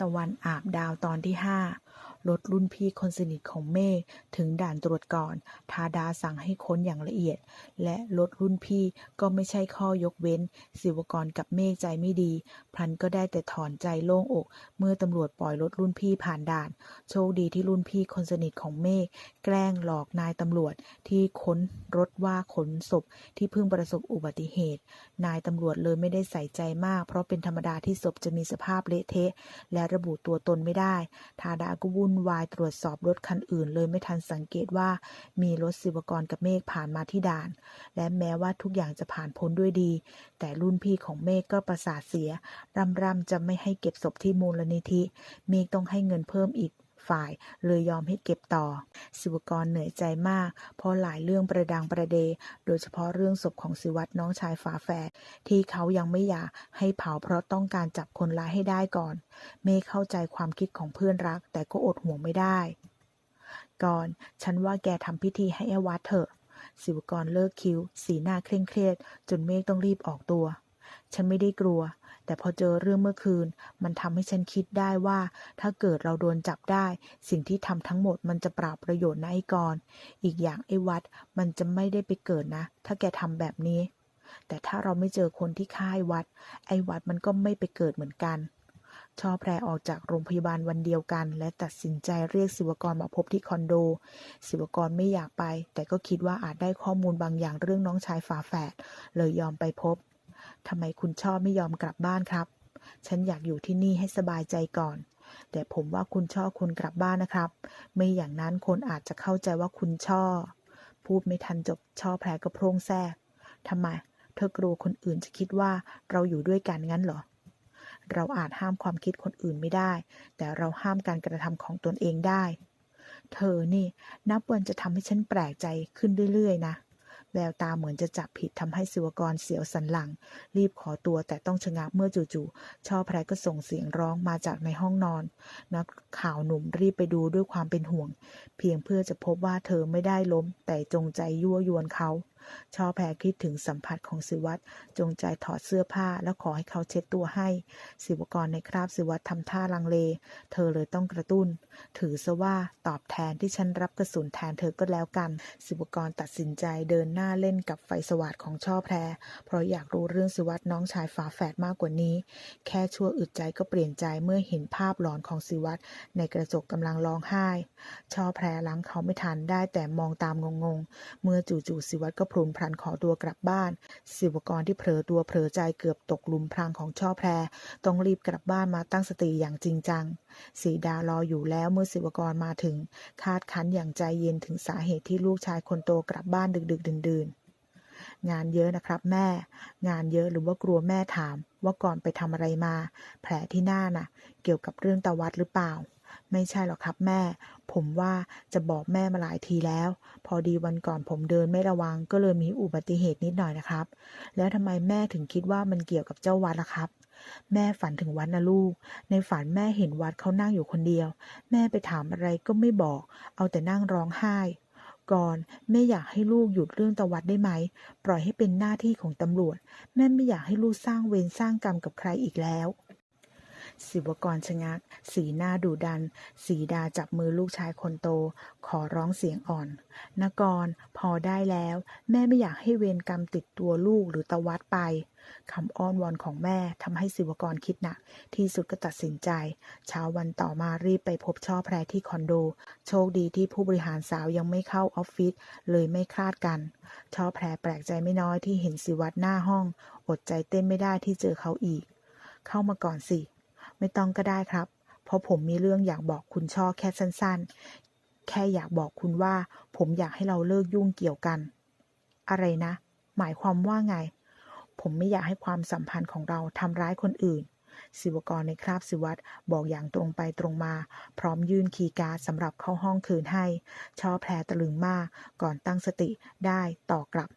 ตะวันอาบดาวตอนที่ห้า รถรุ่นพี่คนสนิทของเมฆถึงด่านตรวจก่อน ทาดาสั่งให้ค้นอย่างละเอียด และรถรุ่นพี่ก็ไม่ใช่ข้อยกเว้น ศิวกรกับเมฆใจไม่ดี พลันก็ได้แต่ถอนใจโล่งอก เมื่อตำรวจปล่อยรถรุ่นพี่ผ่านด่าน โชคดีที่รุ่นพี่คนสนิทของเมฆแกล้งหลอกนายตำรวจที่ค้นรถว่าขนศพที่เพิ่งประสบอุบัติเหตุ นายตำรวจเลยไม่ได้ใส่ใจมาก เพราะเป็นธรรมดาที่ศพจะมีสภาพเละเทะ และระบุตัวตนไม่ได้ ทาดาก็วุ่นวายตรวจสอบรถคันอื่น เลยไม่ทันสังเกตว่ามีรถศิวกรกับเมฆผ่านมาที่ด่าน และแม้ว่าทุกอย่างจะผ่านพ้นด้วยดี แต่รุ่นพี่ของเมฆก็ประสาทเสีย รำรำจะไม่ให้เก็บศพที่มูลนิธิ เมฆต้องให้เงินเพิ่มอีก ฝ่าย เลยยอมให้เก็บต่อ ศิวกรเหนื่อยใจมาก เพราะหลายเรื่องประดังประเด โดยเฉพาะเรื่องศพของศิวัตรน้องชายฝาแฝดที่เขายังไม่อยากให้เผาเพราะต้องการจับคนร้ายให้ได้ก่อน เมฆเข้าใจความคิดของเพื่อนรัก แต่ก็อดห่วงไม่ได้ ก่อน ฉันว่าแกทำพิธีให้ไอ้วัดเถอะ ศิวกรเลิกคิ้ว สีหน้าเคร่งเครียด จนเมฆต้องรีบออกตัว ฉันไม่ได้กลัว แต่พอเจอเรื่องเมื่อคืน มันทำให้ฉันคิดได้ว่า ถ้าเกิดเราโดนจับได้ สิ่งที่ทำทั้งหมดมันจะปราบประโยชน์นะไอ้กรอีกอย่างไอ้วัดมันจะไม่ได้ไปเกิดนะ ถ้าแกทำแบบนี้ แต่ถ้าเราไม่เจอคนที่ฆ่าไอ้วัด ไอ้วัดมันก็ไม่ไปเกิดเหมือนกันชอแพรออกจากโรงพยาบาลวันเดียวกัน และตัดสินใจเรียกศิวกรมาพบที่คอนโด ศิวกรไม่อยากไป แต่ก็คิดว่าอาจได้ข้อมูลบางอย่างเรื่องน้องชายฝาแฝดเลยยอมไปพบ ทำไมคุณชอบไม่ยอมกลับบ้านครับ ฉันอยากอยู่ที่นี่ให้สบายใจก่อน แต่ผมว่าคุณชอบคุณกลับบ้านนะครับ ไม่อย่างนั้นคนอาจจะเข้าใจว่าคุณชอบ พูดไม่ทันจบช่อแพรก็โพร่งแทรกทำไม เธอกลัวคนอื่นจะคิดว่าเราอยู่ด้วยกันงั้นเหรอ เราอาจห้ามความคิดคนอื่นไม่ได้ แต่เราห้ามการกระทำของตนเองได้ เธอนี่นับวันจะทำให้ฉันแปลกใจขึ้นเรื่อยๆนะ แววตาเหมือนจะจับผิดทำให้ศิวกรเสียวสันหลัง รีบขอตัวแต่ต้องชะงักเมื่อจู่ๆช่อแพรก็ส่งเสียงร้องมาจากในห้องนอน นักข่าวหนุ่มรีบไปดูด้วยความเป็นห่วง เพียงเพื่อจะพบว่าเธอไม่ได้ล้มแต่จงใจยั่วยวนเขา ช่อแพรคิดถึงสัมผัสของศิวัตรจงใจถอดเสื้อผ้าแล้วขอให้เขาเช็ดตัวให้ ศิวกรในคราบศิวัตรทำท่าลังเล เธอเลยต้องกระตุ้น ถือซะว่าตอบแทนที่ฉันรับกระสุนแทนเธอก็แล้วกัน ศิวกรตัดสินใจเดินหน้าเล่นกับไฟสว่างของช่อแพร เพราะอยากรู้เรื่องศิวัตรน้องชายฝาแฝดมากกว่านี้ แค่ชั่วอึดใจก็เปลี่ยนใจเมื่อเห็นภาพหลอนของศิวัตรในกระจกกำลังร้องไห้ ช่อแพรล้างเขาไม่ทันได้แต่มองตามงงๆ เมื่อจู่ๆศิวัตรก็ลุนพลันขอตัวกลับบ้าน ศิวกรที่เผลอตัวเผลอใจเกือบตกหลุมพรางของช่อแพร ต้องรีบกลับบ้านมาตั้งสติอย่างจริงจัง สีดารออยู่แล้วเมื่อศิวกรมาถึง คาดคั้นอย่างใจเย็นถึงสาเหตุที่ลูกชายคนโตกลับบ้านดึกๆดื่นๆ งานเยอะนะครับแม่ งานเยอะหรือว่ากลัวแม่ถาม ว่าก่อนไปทำอะไรมา แผลที่หน้าน่ะ เกี่ยวกับเรื่องตาวัดหรือเปล่า ไม่ใช่หรอกครับแม่ ผมว่าจะบอกแม่มาหลายทีแล้ว พอดีวันก่อนผมเดินไม่ระวังก็เลยมีอุบัติเหตุนิดหน่อยนะครับ แล้วทำไมแม่ถึงคิดว่ามันเกี่ยวกับเจ้าวัดล่ะครับ แม่ฝันถึงวัดนะลูก ในฝันแม่เห็นวัดเขานั่งอยู่คนเดียว แม่ไปถามอะไรก็ไม่บอก เอาแต่นั่งร้องไห้ก่อนแม่อยากให้ลูกหยุดเรื่องตะวัดได้ไหม ปล่อยให้เป็นหน้าที่ของตำรวจ แม่ไม่อยากให้ลูกสร้างเวรสร้างกรรมกับใครอีกแล้ว ศิวกรชะงัก สีหน้าดุดัน สีดาจับมือลูกชายคนโต ขอร้องเสียงอ่อน นกร พอได้แล้ว แม่ไม่อยากให้เวรกรรมติดตัวลูกหรือตะวัดไปคำอ้อนวอนของแม่ทำให้ศิวกรคิดหนัก ที่สุดก็ตัดสินใจ เช้าวันต่อมารีบไปพบช่อแพรที่คอนโด โชคดีที่ผู้บริหารสาวยังไม่เข้าออฟฟิศเลยไม่คลาดกัน ช่อแพรแปลกใจไม่น้อยที่เห็นศิวัตรหน้าห้อง อดใจเต้นไม่ได้ที่เจอเขาอีก เข้ามาก่อนสิ ไม่ต้องก็ได้ครับ เพราะผมมีเรื่องอยากบอกคุณช่อแค่สั้นๆ แค่อยากบอกคุณว่า ผมอยากให้เราเลิกยุ่งเกี่ยวกัน อะไรนะ หมายความว่าไง ผมไม่อยากให้ความสัมพันธ์ของเราทำร้ายคนอื่น ศิวกรในคราบศิวัตรบอกอย่างตรงไปตรงมา พร้อมยื่นคีย์การ์ดสำหรับเข้าห้องคืนให้ช่อแพรตะลึงมาก ก่อนตั้งสติได้ต่อกลับ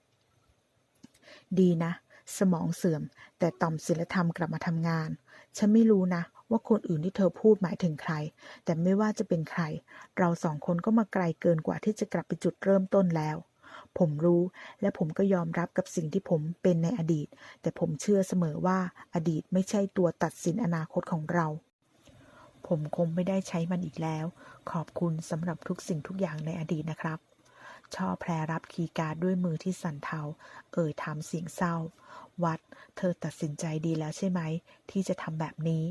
ดีนะ สมองเสื่อม แต่ต่อมศีลธรรมกลับมาทำงาน ฉันไม่รู้นะว่าคนอื่นที่เธอพูดหมายถึงใคร แต่ไม่ว่าจะเป็นใคร เราสองคนก็มาไกลเกินกว่าที่จะกลับไปจุดเริ่มต้นแล้ว ผมรู้และผมก็ยอมรับกับสิ่งที่ผมเป็นในอดีต แต่ผมเชื่อเสมอว่าอดีตไม่ใช่ตัวตัดสินอนาคตของเรา ผมคงไม่ได้ใช้มันอีกแล้ว ขอบคุณสำหรับทุกสิ่งทุกอย่างในอดีตนะครับ ช่อแพรรับคีย์การ์ดด้วยมือที่สั่นเทา เอ่ยถามเสียงเศร้า วัด เธอตัดสินใจดีแล้วใช่ไหม ที่จะทำแบบนี้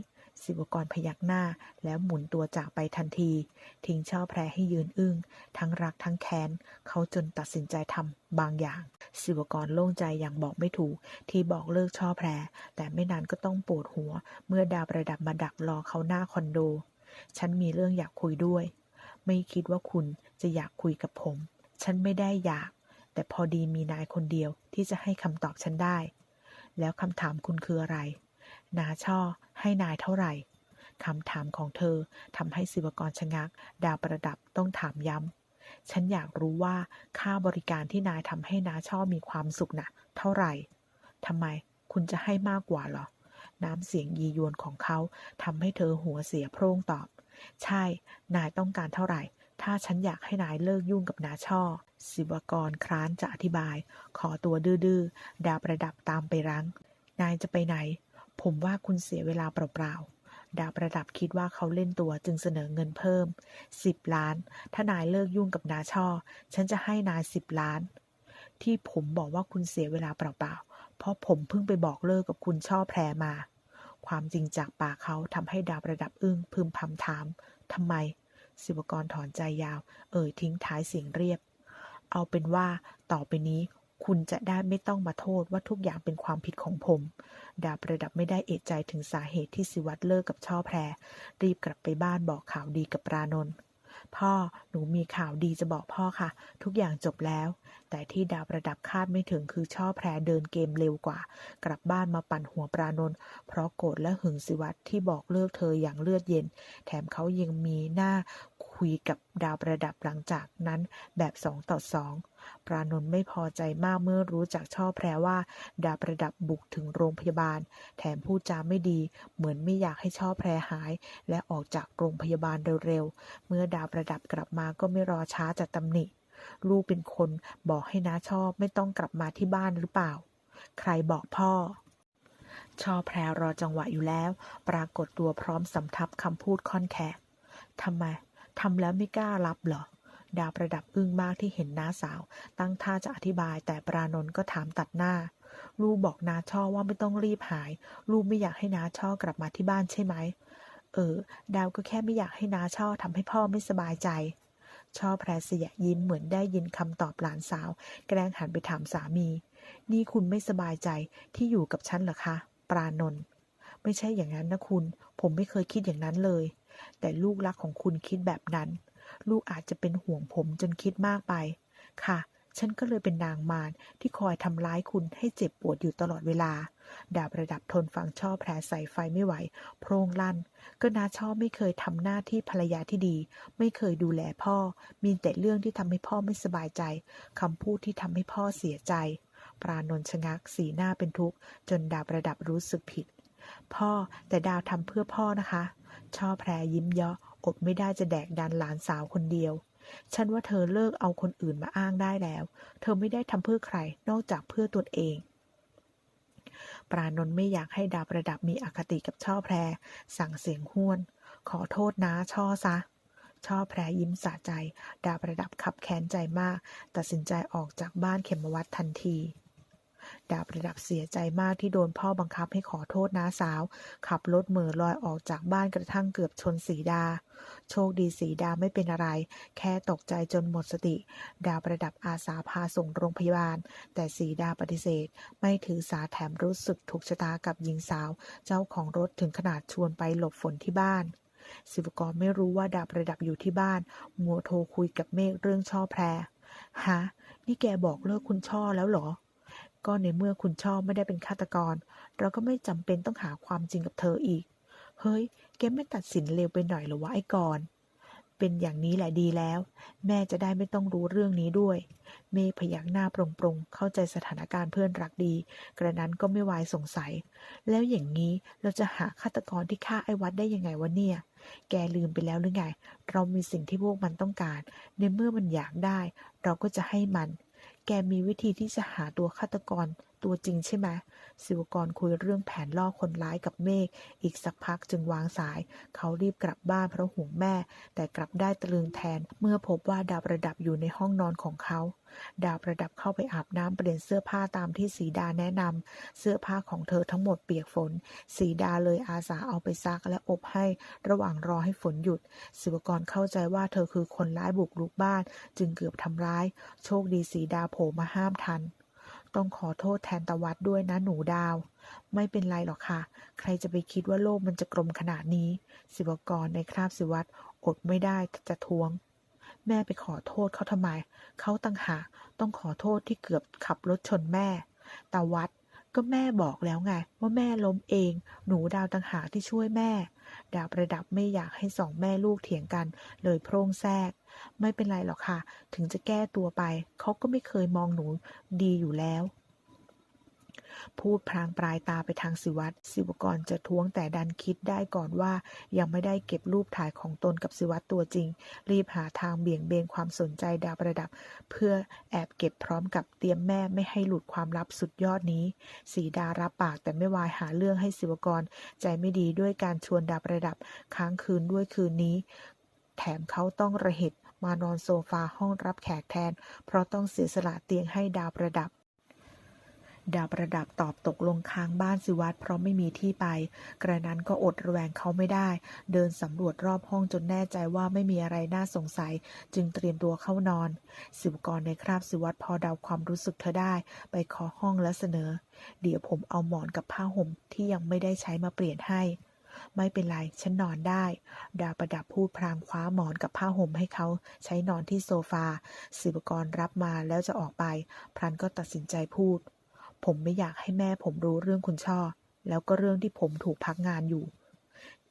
ศิวกรพยักหน้าแล้วหมุนตัวจากไปทันที ทิ้งช่อแพรให้ยืนอึ้ง ทั้งรักทั้งแค้น เขาจนตัดสินใจทำบางอย่าง ศิวกรโล่งใจอย่างบอกไม่ถูก ที่บอกเลิกช่อแพร แต่ไม่นานก็ต้องปวดหัว เมื่อดาวประดับมาดักรอเขาหน้าคอนโด ฉันมีเรื่องอยากคุยด้วย ไม่คิดว่าคุณจะอยากคุยกับผม ฉันไม่ได้อยาก แต่พอดีมีนายคนเดียวที่จะให้คำตอบฉันได้ แล้วคำถามคุณคืออะไร นาช่อให้นายเท่าไหร่คำถามของเธอทำให้ศิวกรชะงัก ดาวประดับต้องถามย้ำ ฉันอยากรู้ว่าค่าบริการที่นายทำให้นาช่อมีความสุขนะ่ะ เท่าไหร่ทำไมคุณจะให้มากกว่าหรอ น้ำเสียงยียวนของเขาทำให้เธอหัวเสียโพร่งตอบ ใช่ นายต้องการเท่าไหร่ ถ้าฉันอยากให้นายเลิกยุ่งกับนาช่อ ศิวกรคร้านจะอธิบาย ขอตัวดื้อๆ ดาวประดับตามไปรั้ง นายจะไปไหน ผมว่าคุณเสียเวลาเปล่าๆ ดาวประดับคิดว่าเขาเล่นตัวจึงเสนอเงินเพิ่มสิบล้าน ถ้านายเลิกยุ่งกับนาช่อ ฉันจะให้นายสิบล้าน ที่ผมบอกว่าคุณเสียเวลาเปล่าๆ เพราะผมเพิ่งไปบอกเลิกกับคุณช่อแพรมา ความจริงจากปากเขาทำให้ดาวประดับอึ้งพึมพำถามทำไม ศิวกรถอนใจยาว เอ่ยทิ้งท้ายเสียงเรียบ เอาเป็นว่าต่อไปนี้คุณจะได้ไม่ต้องมาโทษว่าทุกอย่างเป็นความผิดของผม ดาประดับไม่ได้เอะใจถึงสาเหตุที่สิวัตรเลิกกับช่อแพร รีบกลับไปบ้านบอกข่าวดีกับปรานนท์ พ่อหนูมีข่าวดีจะบอกพ่อค่ะ ทุกอย่างจบแล้ว แต่ที่ดาวประดับคาดไม่ถึงคือช่อแพรเดินเกมเร็วกว่า กลับบ้านมาปั่นหัวปรานนท์เพราะโกรธและหึงสิวัตรที่บอกเลิกเธออย่างเลือดเย็น แถมเขายังมีหน้า คุยกับดาวประดับหลังจากนั้นแบบสองต่อสองปรานนท์ไม่พอใจมากเมื่อรู้จากช่อแพรว่า ดาวประดับบุกถึงโรงพยาบาล แถมพูดจาไม่ดี เหมือนไม่อยากให้ช่อแพรหาย และออกจากโรงพยาบาลเร็วๆ เมื่อดาวประดับกลับมาก็ไม่รอช้าจัดตำหนิ ลูกเป็นคนบอกให้น้าชอบไม่ต้องกลับมาที่บ้านหรือเปล่า ใครบอกพ่อชอแพรรอจังหวะอยู่แล้ว ปรากฏตัวพร้อมสำทับคำพูดค่อนแขกทำไม ทำแล้วไม่กล้ารับเหรอ ดาวประดับอึ้งมากที่เห็นน้าสาว ตั้งท่าจะอธิบายแต่ปรานนท์ก็ถามตัดหน้า ลูกบอกนาช่อว่าไม่ต้องรีบหาย ลูกไม่อยากให้นาช่อกลับมาที่บ้านใช่ไหม เออ ดาวก็แค่ไม่อยากให้นาช่อทำให้พ่อไม่สบายใจช่อแพรเสียยิ้มเหมือนได้ยินคำตอบหลานสาว แกล้งหันไปถามสามี นี่คุณไม่สบายใจที่อยู่กับฉันเหรอคะ ปรานนท์ไม่ใช่อย่างนั้นนะคุณ ผมไม่เคยคิดอย่างนั้นเลย แต่ลูกรักของคุณคิดแบบนั้น ลูกอาจจะเป็นห่วงผมจนคิดมากไป ค่ะ ฉันก็เลยเป็นนางมารที่คอยทำร้ายคุณให้เจ็บปวดอยู่ตลอดเวลา ดาบระดับทนฟังช่อแพรใส่ไฟไม่ไหว โพรงลั่น ก็นาช่อไม่เคยทำหน้าที่ภรรยาที่ดี ไม่เคยดูแลพ่อ มีแต่เรื่องที่ทำให้พ่อไม่สบายใจคำพูดที่ทำให้พ่อเสียใจ ปรานนชะงักสีหน้าเป็นทุกข์ จนดาบระดับรู้สึกผิด พ่อแต่ดาวทำเพื่อพ่อนะคะ ช่อแพรยิ้มเยาะอดไม่ได้จะแดกดันหลานสาวคนเดียว ฉันว่าเธอเลิกเอาคนอื่นมาอ้างได้แล้ว เธอไม่ได้ทำเพื่อใครนอกจากเพื่อตัวเอง ปรานนท์ไม่อยากให้ดาประดับมีอคติกับช่อแพร สั่งเสียงห้วน ขอโทษนะช่อซะช่อแพรยิ้มสะใจ ดาประดับขับแค้นใจมาก ตัดสินใจออกจากบ้านเขมวัดทันที ดาวประดับเสียใจมากที่โดนพ่อบังคับให้ขอโทษน้าสาว ขับรถเหม่อลอยออกจากบ้านกระทั่งเกือบชนสีดา โชคดีสีดาไม่เป็นอะไร แค่ตกใจจนหมดสติ ดาวประดับอาสาพาส่งโรงพยาบาล แต่สีดาปฏิเสธ ไม่ถือสาแถมรู้สึกถูกชะตากับหญิงสาว เจ้าของรถถึงขนาดชวนไปหลบฝนที่บ้านศิวกรไม่รู้ว่าดาบประดับอยู่ที่บ้าน มัวโทรคุยกับเมฆเรื่องช่อแพร ฮะ นี่แกบอกเลิกคุณช่อแล้วเหรอ ก็ในเมื่อคุณช่อไม่ได้เป็นฆาตกร เราก็ไม่จำเป็นต้องหาความจริงกับเธออีก เฮ้ย แกไม่ตัดสินเร็วไปหน่อยหรอวะไอ้กรณ์เป็นอย่างนี้แหละดีแล้ว แม่จะได้ไม่ต้องรู้เรื่องนี้ด้วย เมฆพยักหน้าปรงๆเข้าใจสถานการณ์เพื่อนรักดี กระนั้นก็ไม่วายสงสัย แล้วอย่างนี้เราจะหาฆาตกรที่ฆ่าไอ้วัดได้ยังไงวะเนี่ย แกลืมไปแล้วหรือไง เรามีสิ่งที่พวกมันต้องการ ในเมื่อมันอยากได้ เราก็จะให้มัน แกมีวิธีที่จะหาตัวฆาตกรตัวจริงใช่ไหม ศิวกรคุยเรื่องแผนล่อคนร้ายกับเมฆอีกสักพักจึงวางสาย เขารีบกลับบ้านเพราะห่วงแม่ แต่กลับได้ตะลึงแทน เมื่อพบว่าดาวประดับอยู่ในห้องนอนของเขา ดาวประดับเข้าไปอาบน้ำเปลี่ยนเสื้อผ้าตามที่สีดาแนะนำเสื้อผ้าของเธอทั้งหมดเปียกฝน สีดาเลยอาสาเอาไปซักและอบให้ระหว่างรอให้ฝนหยุดศิวกรเข้าใจว่าเธอคือคนร้ายบุกรุกบ้าน จึงเกือบทำร้าย โชคดีสีดาโผล่มาห้ามทัน ต้องขอโทษแทนตะวัดด้วยนะหนูดาว ไม่เป็นไรหรอกค่ะ ใครจะไปคิดว่าโลกมันจะกลมขนาดนี้ ศิวกรในคราบศิวัตรอดไม่ได้จะทวง แม่ไปขอโทษเขาทำไม เขาตั้งหากต้องขอโทษที่เกือบขับรถชนแม่ตาวัดก็แม่บอกแล้วไง ว่าแม่ล้มเอง หนูดาวต่างหากที่ช่วยแม่ ดาวประดับไม่อยากให้สองแม่ลูกเถียงกัน เลยโพร่งแทรก ไม่เป็นไรหรอกค่ะ ถึงจะแก้ตัวไป เขาก็ไม่เคยมองหนูดีอยู่แล้ว พูดพลางปลายตาไปทางสิวัตรศิวกรจะท้วงแต่ดันคิดได้ก่อนว่า ยังไม่ได้เก็บรูปถ่ายของตนกับสิวัตรตัวจริง รีบหาทางเบี่ยงเบนความสนใจดาวประดับ เพื่อแอบเก็บพร้อมกับเตรียมแม่ไม่ให้หลุดความลับสุดยอดนี้ สีดารับปากแต่ไม่วายหาเรื่องให้ศิวกร ใจไม่ดีด้วยการชวนดาวประดับ ค้างคืนด้วยคืนนี้แถมเขาต้องระเหตุ มานอนโซฟาห้องรับแขกแทน เพราะต้องเสียสละเตียงให้ดาวประดับ ดาวประดับตอบตกลงค้างบ้านสิวัตรเพราะไม่มีที่ไป กระนั้นก็อดระแวงเขาไม่ได้ เดินสำรวจรอบห้องจนแน่ใจว่าไม่มีอะไรน่าสงสัย จึงเตรียมตัวเข้านอน สิวกรในคราบสิวัตรพอเดาความรู้สึกเธอได้ ไปเคาะห้องและเสนอ เดี๋ยวผมเอาหมอนกับผ้าห่มที่ยังไม่ได้ใช้มาเปลี่ยนให้ ไม่เป็นไร ฉันนอนได้ ดาวประดับพูดพลางคว้าหมอนกับผ้าห่มให้เขาใช้นอนที่โซฟาศิวกรรับมาแล้วจะออกไปพรันก็ตัดสินใจพูด ผมไม่อยากให้แม่ผมรู้เรื่องคุณช่อ แล้วก็เรื่องที่ผมถูกพักงานอยู่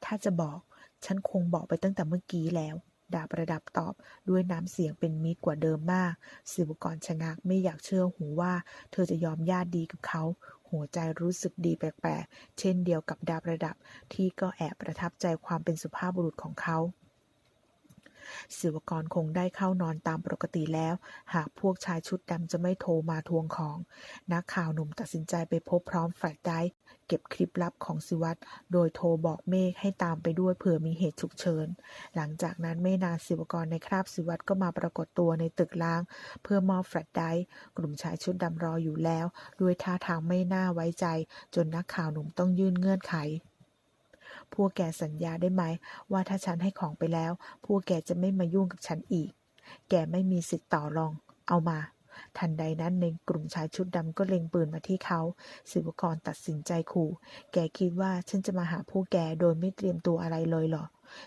ถ้าจะบอก ฉันคงบอกไปตั้งแต่เมื่อกี้แล้วดาประดับตอบด้วยน้ำเสียงเป็นมิตรกว่าเดิมมากศิวกรชะงักไม่อยากเชื่อหูว่า เธอจะยอมญาติดีกับเขา หัวใจรู้สึกดีแปลกๆ เช่นเดียวกับดาประดับที่ก็แอบประทับใจความเป็นสุภาพบุรุษของเขา ศิวกรคงได้เข้านอนตามปกติแล้ว หากพวกชายชุดดำจะไม่โทรมาทวงของ นักข่าวหนุ่มตัดสินใจไปพบพร้อมแฟลชไดร์เก็บคลิปลับของสิวัตรโดยโทรบอกเมฆให้ตามไปด้วยเผื่อมีเหตุฉุกเฉิน หลังจากนั้นไม่นานศิวกรในคราบสิวัตรก็มาปรากฏตัวในตึกล้าง เพื่อมอบแฟลชไดร์กลุ่มชายชุดดำรออยู่แล้ว ด้วยท่าทางไม่น่าไว้ใจ จนนักข่าวหนุ่มต้องยื่นเงื่อนไข พวกแกสัญญาได้ไหม ว่าถ้าฉันให้ของไปแล้ว พวกแกจะไม่มายุ่งกับฉันอีก แกไม่มีสิทธิ์ต่อรอง เอามา ทันใดนั้นในกลุ่มชายชุดดำก็เล็งปืนมาที่เขา ศิวกรตัดสินใจขู่ แกคิดว่าฉันจะมาหาพวกแกโดยไม่เตรียมตัวอะไรเลยเหรอ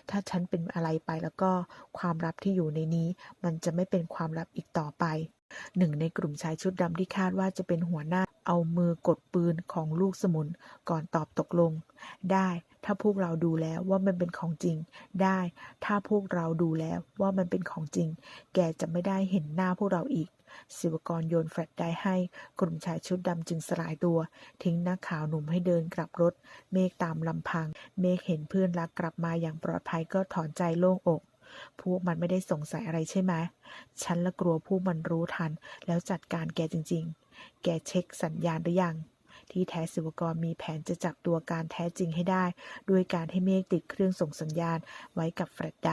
ถ้าฉันเป็นอะไรไปแล้วก็ความลับที่อยู่ในนี้ มันจะไม่เป็นความลับอีกต่อไปหนึ่งในกลุ่มชายชุดดำที่คาดว่าจะเป็นหัวหน้า เอามือกดปืนของลูกสมุนก่อนตอบตกลง ได้ ถ้าพวกเราดูแล้วว่ามันเป็นของจริง ได้ ถ้าพวกเราดูแล้วว่ามันเป็นของจริง แกจะไม่ได้เห็นหน้าพวกเราอีก ศิวกรโยนแฟลชได้ให้ กลุ่มชายชุดดำจึงสลายตัว ทิ้งนักข่าวหนุ่มให้เดินกลับรถ เมฆตามลำพัง เมฆเห็นเพื่อนรักกลับมาอย่างปลอดภัยก็ถอนใจโล่งอกพวกมันไม่ได้สงสัยอะไรใช่ไหม ฉันละกลัวพวกมันรู้ทัน แล้วจัดการแกจริง ๆ แกเช็คสัญญาณหรือยัง ที่แท้ศิวกรมีแผนจะจับตัวการแท้จริงให้ได้ ด้วยการให้เมฆติดเครื่องส่งสัญญาณไว้กับแฟลชได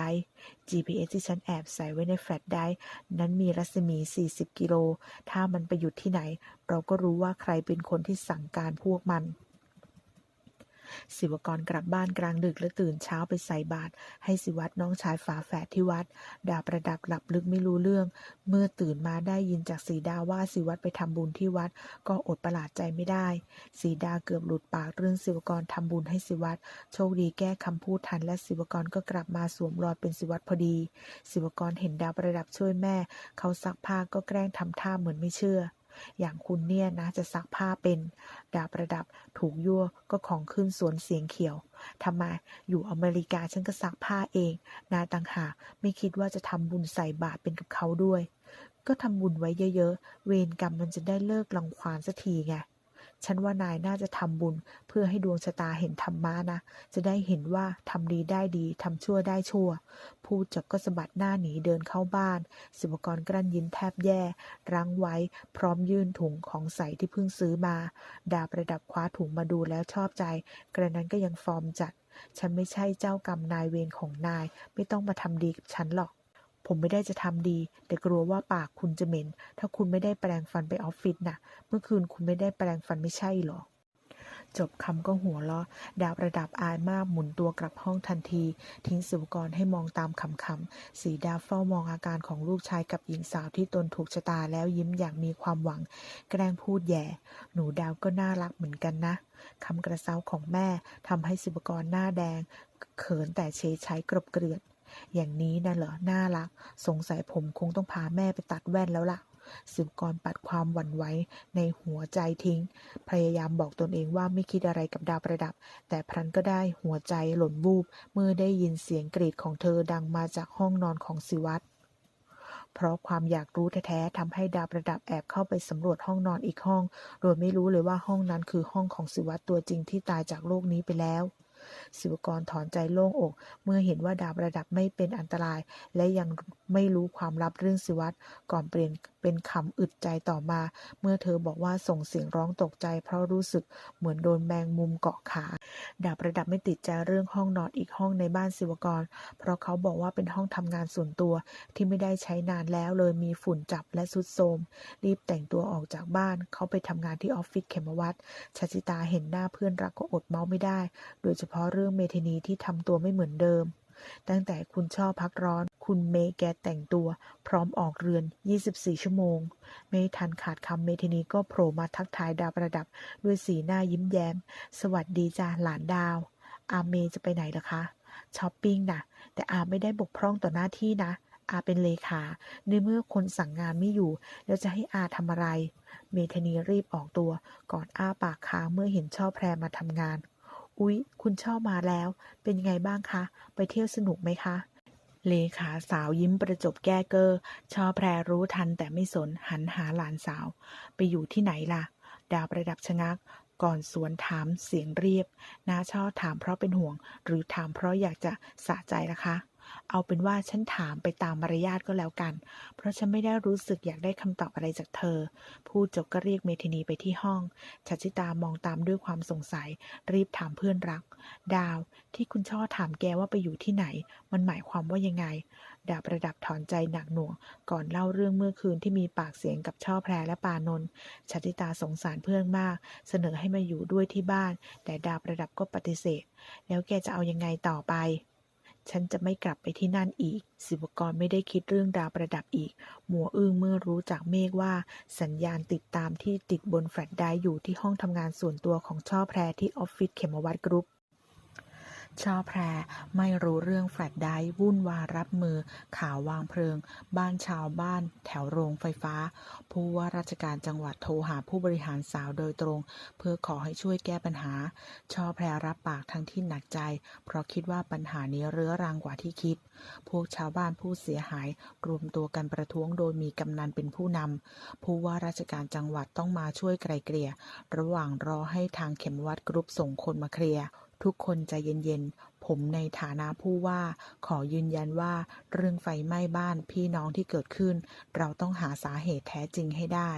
GPS ที่ฉันแอบใส่ไว้ในแฟลชได้นั้นมีรัศมี 40 กิโล ถ้ามันไปหยุดที่ไหน เราก็รู้ว่าใครเป็นคนที่สั่งการพวกมัน ศิวกรกลับบ้านกลางดึกและตื่นเช้าไปใส่บาตรให้สิวัตรน้องชายฝาแฝดที่วัด ดาประดับหลับลึกไม่รู้เรื่อง เมื่อตื่นมาได้ยินจากสีดาว่าสิวัตรไปทำบุญที่วัด ก็อดประหลาดใจไม่ได้ สีดาเกือบหลุดปากเรื่องศิวกรทำบุญให้สิวัตรโชคดีแก้คำพูดทันและศิวกรก็กลับมาสวมรอยเป็นสิวัตรพอดี ศิวกรเห็นดาวประดับช่วยแม่ เขาซักผ้าก็แกล้งทำท่าเหมือนไม่เชื่อ อย่างคุณเนี่ยนะจะซักผ้าเป็นดาบประดับถูกยั่วก็ของขึ้นสวนเสียงเขียวทำไมอยู่อเมริกาฉันก็ซักผ้าเอง นาตังหากไม่คิดว่าจะทำบุญใส่บาตรเป็นกับเขาด้วย ก็ทำบุญไว้เยอะๆ เวรกรรมมันจะได้เลิกรังควานสักทีไง ฉันว่านายน่าจะทำบุญ เพื่อให้ดวงชะตาเห็นธรรมะนะ จะได้เห็นว่าทำดีได้ดีทำชั่วได้ชั่ว พูดจบก็สะบัดหน้าหนีเดินเข้าบ้านศิวกรกลั้นยิ้มแทบแย่ รั้งไว้พร้อมยื่นถุงของใสที่เพิ่งซื้อมา ดาประดับคว้าถุงมาดูแล้วชอบใจ กระนั้นก็ยังฟอร์มจัด ฉันไม่ใช่เจ้ากรรมนายเวรของนาย ไม่ต้องมาทำดีกับฉันหรอก ผมไม่ได้จะทำดี แต่กลัวว่าปากคุณจะเหม็น ถ้าคุณไม่ได้แปรงฟันไปออฟฟิศน่ะ เมื่อคืนคุณไม่ได้แปรงฟันไม่ใช่หรอ จบคำก็หัวเราะ ดาวประดับอายมากหมุนตัวกลับห้องทันที ทิ้งสิวกรให้มองตามคำคำๆสีดาวเฝ้ามองอาการของลูกชายกับหญิงสาวที่ตนถูกชะตาแล้วยิ้มอย่างมีความหวัง แกล้งพูดแย่ หนูดาวก็น่ารักเหมือนกันนะคำกระเซ้าของแม่ทำให้สิวกรหน้าแดง เขินแต่เฉยใช้กรบเกลื่อน อย่างนี้นะเหรอ น่ารัก สงสัยผมคงต้องพาแม่ไปตัดแว่นแล้วล่ะ สิวกรปัดความหวั่นไหวในหัวใจทิ้ง พยายามบอกตนเองว่าไม่คิดอะไรกับดาวประดับ แต่พลันก็ได้หัวใจหล่นวูบ เมื่อได้ยินเสียงกรีดของเธอดังมาจากห้องนอนของสิวัตรเพราะความอยากรู้แท้ๆทำให้ดาวประดับแอบเข้าไปสำรวจห้องนอนอีกห้อง โดยไม่รู้เลยว่าห้องนั้นคือห้องของสิวัตรตัวจริงที่ตายจากโลกนี้ไปแล้ว ศิวกรถอนใจโล่งอก เมื่อเห็นว่าดาวประดับไม่เป็นอันตราย และยังไม่รู้ความลับเรื่องสิวัตรก่อนเปลี่ยนเป็นคำอึดใจต่อมา เมื่อเธอบอกว่าส่งเสียงร้องตกใจ เพราะรู้สึกเหมือนโดนแมงมุมเกาะขา ดาวประดับไม่ติดใจเรื่องห้องนอนอีกห้องในบ้านศิวกร เพราะเขาบอกว่าเป็นห้องทำงานส่วนตัวที่ไม่ได้ใช้นานแล้วเลยมีฝุ่นจับและสุดโทมรีบแต่งตัวออกจากบ้าน เขาไปทำงานที่ออฟฟิศเขมวัตชชิตาเห็นหน้าเพื่อนรักก็อดเมาไม่ได้ โดยเฉพาะเรื่องเมทินีที่ทำตัวไม่เหมือนเดิม ตั้งแต่คุณชอบพักร้อน คุณเมแกแต่งตัว พร้อมออกเรือน 24 ชั่วโมง ไม่ทันขาดคำเมทินีก็โผล่มาทักทายดาวประดับ ด้วยสีหน้ายิ้มแย้ม สวัสดีจ้าหลานดาว อาเมจะไปไหนล่ะคะช้อปปิ้งนะแต่อาไม่ได้บกพร่องต่อหน้าที่นะอาเป็นเลขา ในเมื่อคนสั่งงานไม่อยู่ แล้วจะให้อาทำอะไร เมธนีรีบออกตัว ก่อนอ้าปากค้างเมื่อเห็นช่อแพรมาทำงาน อุ๊ย คุณช่อมาแล้ว เป็นยังไงบ้างคะ ไปเที่ยวสนุกไหมคะ เลขาสาวยิ้มประจบแก้เกอร์ช่อแพรรู้ทันแต่ไม่สนหันหาหลานสาว ไปอยู่ที่ไหนล่ะ ดาวประดับชะงัก ก่อนสวนถามเสียงเรียบน้าช่อถามเพราะเป็นห่วง หรือถามเพราะอยากจะสะใจล่ะคะ เอาเป็นว่าฉันถามไปตามมารยาทก็แล้วกัน เพราะฉันไม่ได้รู้สึกอยากได้คำตอบอะไรจากเธอ พูดจบก็เรียกเมทินีไปที่ห้อง ชัชชิตามองตามด้วยความสงสัย รีบถามเพื่อนรัก ดาว ที่คุณช่อถามแกว่าไปอยู่ที่ไหน มันหมายความว่ายังไง ดาวประดับถอนใจหนักหน่วง ก่อนเล่าเรื่องเมื่อคืนที่มีปากเสียงกับช่อแพรและปานนท์ชัชชิตาสงสารเพื่อนมาก เสนอให้มาอยู่ด้วยที่บ้าน แต่ดาวประดับก็ปฏิเสธ แล้วแกจะเอายังไงต่อไป ฉันจะไม่กลับไปที่นั่นอีก ศิวกรไม่ได้คิดเรื่องดาวประดับอีก หมัวอึ้งเมื่อรู้จากเมฆว่า สัญญาณติดตามที่ติดบนแฟลชไดร์อยู่ที่ห้องทำงานส่วนตัวของช่อแพรที่ออฟฟิศเขมวัดกรุ๊ป ช่อแพรไม่รู้เรื่องแฟลชไดรฟ์วุ่นวายรับมือ ข่าววางเพลิง บ้านชาวบ้านแถวโรงไฟฟ้า ผู้ว่าราชการจังหวัดโทรหาผู้บริหารสาวโดยตรง เพื่อขอให้ช่วยแก้ปัญหา ช่อแพรรับปากทั้งที่หนักใจ เพราะคิดว่าปัญหานี้เรื้อรังกว่าที่คิด พวกชาวบ้านผู้เสียหาย รวมตัวกันประท้วงโดยมีกำนันเป็นผู้นำผู้ว่าราชการจังหวัดต้องมาช่วยไกลเกลี่ย ระหว่างรอให้ทางเข็มวัดกรุ๊ปส่งคนมาเคลียร์ ทุกคนใจเย็นๆ ผมในฐานะผู้ว่าขอยืนยันว่าเรื่องไฟไหม้บ้านพี่น้องที่เกิดขึ้น เราต้องหาสาเหตุแท้จริงให้ได้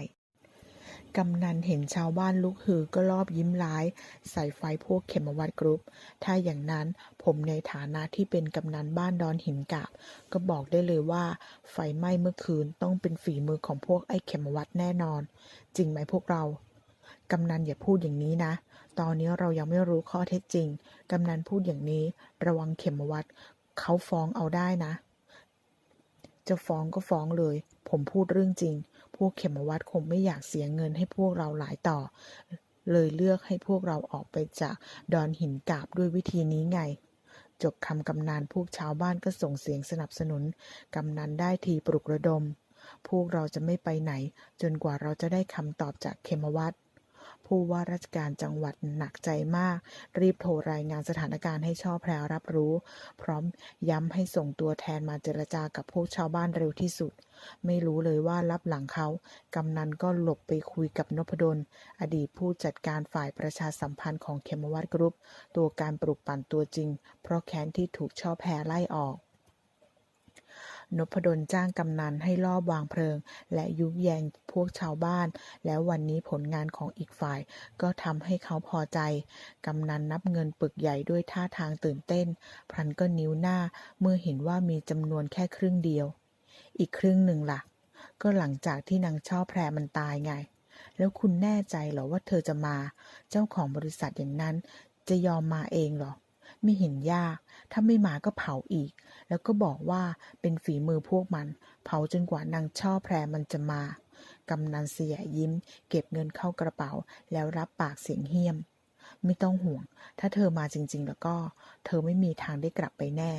กำนันเห็นชาวบ้านลุกฮือก็รอบยิ้มร้าย ใส่ไฟพวกเขมวัดกรุ๊ป ถ้าอย่างนั้นผมในฐานะที่เป็นกำนันบ้านดอนหินกาบ ก็บอกได้เลยว่า ไฟไหม้เมื่อคืนต้องเป็นฝีมือของพวกไอ้เขมวัดแน่นอน จริงไหมพวกเรา กำนันอย่าพูดอย่างนี้นะ ตอนนี้เรายังไม่รู้ข้อเท็จจริง กำนันพูดอย่างนี้ ระวังเข็มวัดเขาฟ้องเอาได้นะ จะฟ้องก็ฟ้องเลย ผมพูดเรื่องจริง พวกเข็มวัดคงไม่อยากเสียเงินให้พวกเราหลายต่อ เลยเลือกให้พวกเราออกไปจากดอนหินกาบด้วยวิธีนี้ไง จบคำกำนันพวกชาวบ้านก็ส่งเสียงสนับสนุน กำนันได้ทีปลุกระดม พวกเราจะไม่ไปไหน จนกว่าเราจะได้คำตอบจากเขมวัด ผู้ว่าราชการจังหวัดหนักใจมาก รีบโทรรายงานสถานการณ์ให้ช่อแพรรับรู้ พร้อมย้ำให้ส่งตัวแทนมาเจรจากับพวกชาวบ้านเร็วที่สุด ไม่รู้เลยว่ารับหลังเขา กำนันก็หลบไปคุยกับนพดล อดีตผู้จัดการฝ่ายประชาสัมพันธ์ของเคมวัตกรุ๊ป ตัวการปลุกปั่นตัวจริง เพราะแค้นที่ถูกช่อแพรไล่ออก นพดลจ้างกำนันให้ลอบวางเพลิง และยุแยงพวกชาวบ้าน แล้ววันนี้ผลงานของอีกฝ่าย ก็ทำให้เขาพอใจ กำนันนับเงินปึกใหญ่ด้วยท่าทางตื่นเต้น พลันก็นิ้วหน้าเมื่อเห็นว่ามีจำนวนแค่ครึ่งเดียว อีกครึ่งหนึ่งล่ะ ก็หลังจากที่นางช่อแพรมันตายไง แล้วคุณแน่ใจเหรอว่าเธอจะมา เจ้าของบริษัทอย่างนั้นจะยอมมาเองเหรอ ไม่เห็นยาก ถ้าไม่มาก็เผาอีก แล้วก็บอกว่าเป็นฝีมือพวกมัน เผาจนกว่านางช่อแพรมันจะมากำนันเสียยิ้ม เก็บเงินเข้ากระเป๋า แล้วรับปากเสียงเฮี้ยม ไม่ต้องห่วง ถ้าเธอมาจริง ๆ แล้วก็ เธอไม่มีทางได้กลับไปแน่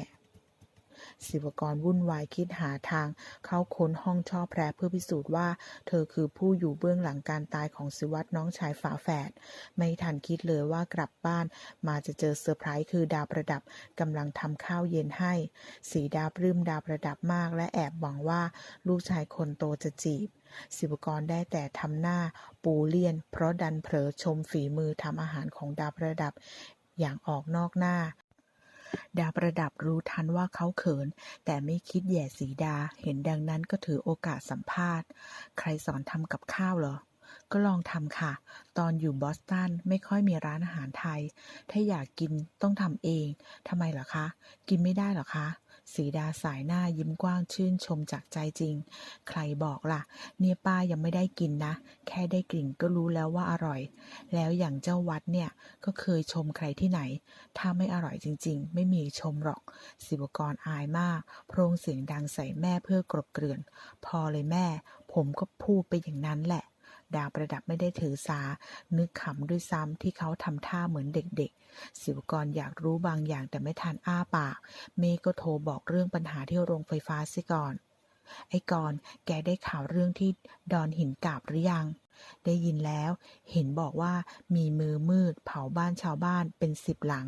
ศิวกรวุ่นวายคิดหาทาง เข้าค้นห้องช่อแพรเพื่อพิสูจน์ว่า เธอคือผู้อยู่เบื้องหลังการตายของสิวัตรน้องชายฝาแฝด ไม่ทันคิดเลยว่ากลับบ้าน มาจะเจอเซอร์ไพรส์คือดาวประดับกำลังทำข้าวเย็นให้ สีดาปลื้มดาวประดับมาก และแอบหวังว่าลูกชายคนโตจะจีบศิวกรได้แต่ทำหน้าปูเลียน เพราะดันเผลอชมฝีมือทำอาหารของดาวประดับอย่างออกนอกหน้า ดาประดับรู้ทันว่าเขาเขิน แต่ไม่คิดแย่สีดา เห็นดังนั้นก็ถือโอกาสสัมภาษณ์ ใครสอนทำกับข้าวเหรอ ก็ลองทำค่ะ ตอนอยู่บอสตันไม่ค่อยมีร้านอาหารไทย ถ้าอยากกินต้องทำเองทำไมเหรอคะ กินไม่ได้เหรอคะ สีดาสายหน้ายิ้มกว้างชื่นชมจากใจจริง ใครบอกล่ะ เนี่ยป้ายังไม่ได้กินนะ แค่ได้กลิ่นก็รู้แล้วว่าอร่อย แล้วอย่างเจ้าวัดเนี่ย ก็เคยชมใครที่ไหน ถ้าไม่อร่อยจริง ๆ ไม่มีชมหรอกศิวกรอายมาก โพรงเสียงดังใส่แม่เพื่อกรบเกลื่อน พอเลยแม่ ผมก็พูดไปอย่างนั้นแหละ ดาวประดับไม่ได้ถือสา นึกขำด้วยซ้ำที่เขาทำท่าเหมือนเด็กๆศิวกรอยากรู้บางอย่างแต่ไม่ทันอ้าปาก เมย์ก็โทรบอกเรื่องปัญหาที่โรงไฟฟ้าซิก่อน ไอ้กรณ์แกได้ข่าวเรื่องที่ดอนหินกาบหรือยัง ได้ยินแล้ว เห็นบอกว่ามีมือมืดเผาบ้านชาวบ้านเป็นสิบหลัง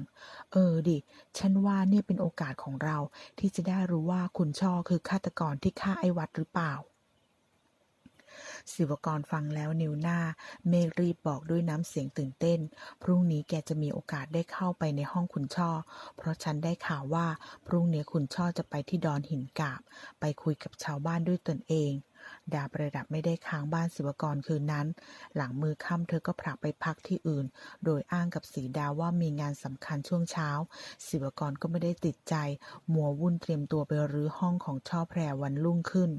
เออดิ ฉันว่าเนี่ยเป็นโอกาสของเราที่จะได้รู้ว่าคุณช่อคือฆาตกรที่ฆ่าไอ้วัดหรือเปล่า ศิวกรฟังแล้วนิวหน้า เมฆรีบบอกด้วยน้ำเสียงตื่นเต้น พรุ่งนี้แกจะมีโอกาสได้เข้าไปในห้องคุณช่อ เพราะฉันได้ข่าวว่าพรุ่งนี้คุณช่อจะไปที่ดอนหินกาบ ไปคุยกับชาวบ้านด้วยตนเอง ดาประดับไม่ได้ค้างบ้านศิวกรคืนนั้น หลังมือค่ำเธอก็ผลักไปพักที่อื่น โดยอ้างกับสีดาว่ามีงานสำคัญช่วงเช้า ศิวกรก็ไม่ได้ติดใจ มัววุ่นเตรียมตัวไปรื้อห้องของช่อแพรวันรุ่งขึ้น